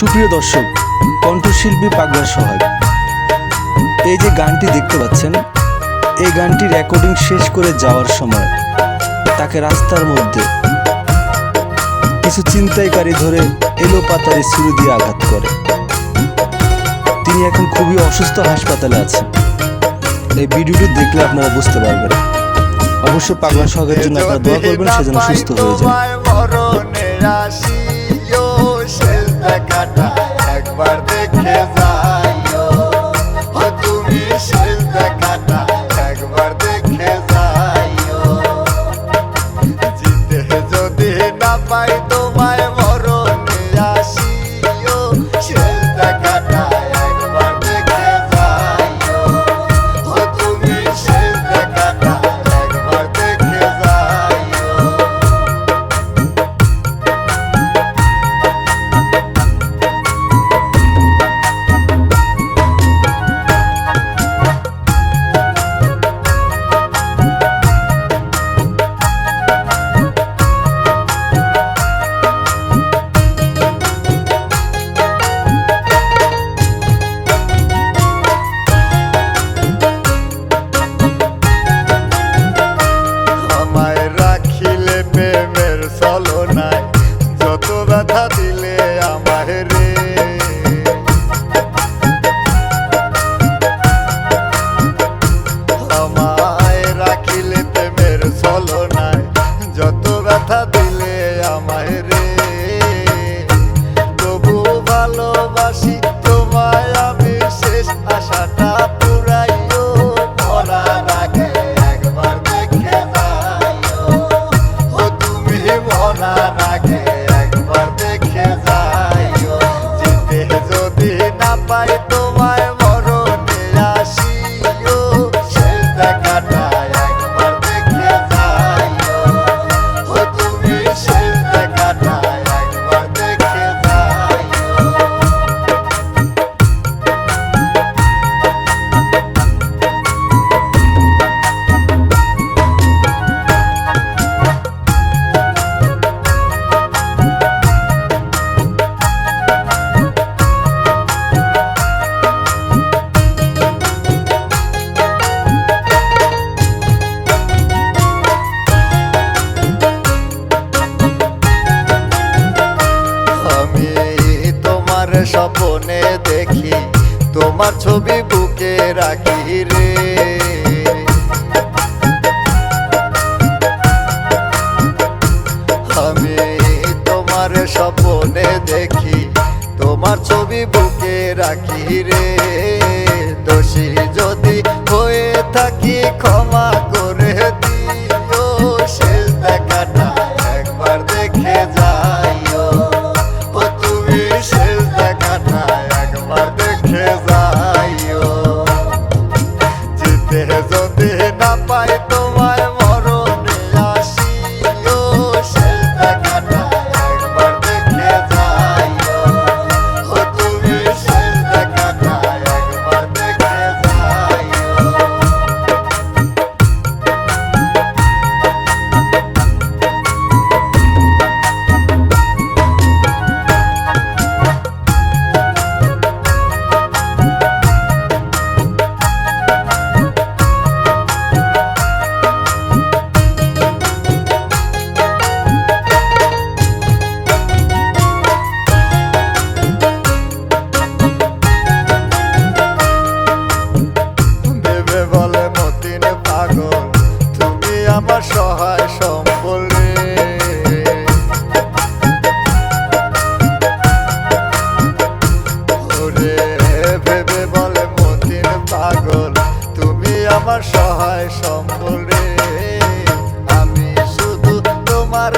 সুপ্রিয় দর্শক, কণ্ঠশিল্পী পাগলা সোহাগ এই যে গানটি দেখতে পাচ্ছেন, এই গানটি রেকর্ডিং শেষ করে যাওয়ার সময় তাকে রাস্তার মধ্যে কিছু চিন্তাইকারী ধরে এলো পাতারে ছুরি দিয়ে আঘাত করে। তিনি এখন খুবই অসুস্থ হাসপাতালে আছেন। এই ভিডিওটি দেখলে আপনারা বুঝতে পারবেন। অবশ্য পাগলা সোহাগের জন্য আপনারা দোয়া করবেন, সে যেন সুস্থ হয়ে যায়। দেখাটা একবার দেখে ও তুমি শেষ দেখাটা একবার দেখে যাইও যদি না পাই তোমায় মরণে আসিও। শেষ দেখাটা ভালোবাসি তোমায় আমি শেষ আশাটা পুরাইও। মরার আগে একবার দেখে যাইও ও তুমি মরার আগে একবার দেখে যাইও। যেতে যদি না পাই তোমায় দেখি, তোমার ছবি বুকে রাখি রে। আমি তোমার স্বপ্নে দেখি, তোমার ছবি বুকে রাখি রে। দোষী যদি হয়ে থাকি ক্ষমা ডুবে বলে মতিন পাগল। তুমি আমার সহায় সম্বলে। ওরে ভেবে বলে মতিন পাগল, তুমি আমার সহায় সম্বলে। আমি শুধু তোমার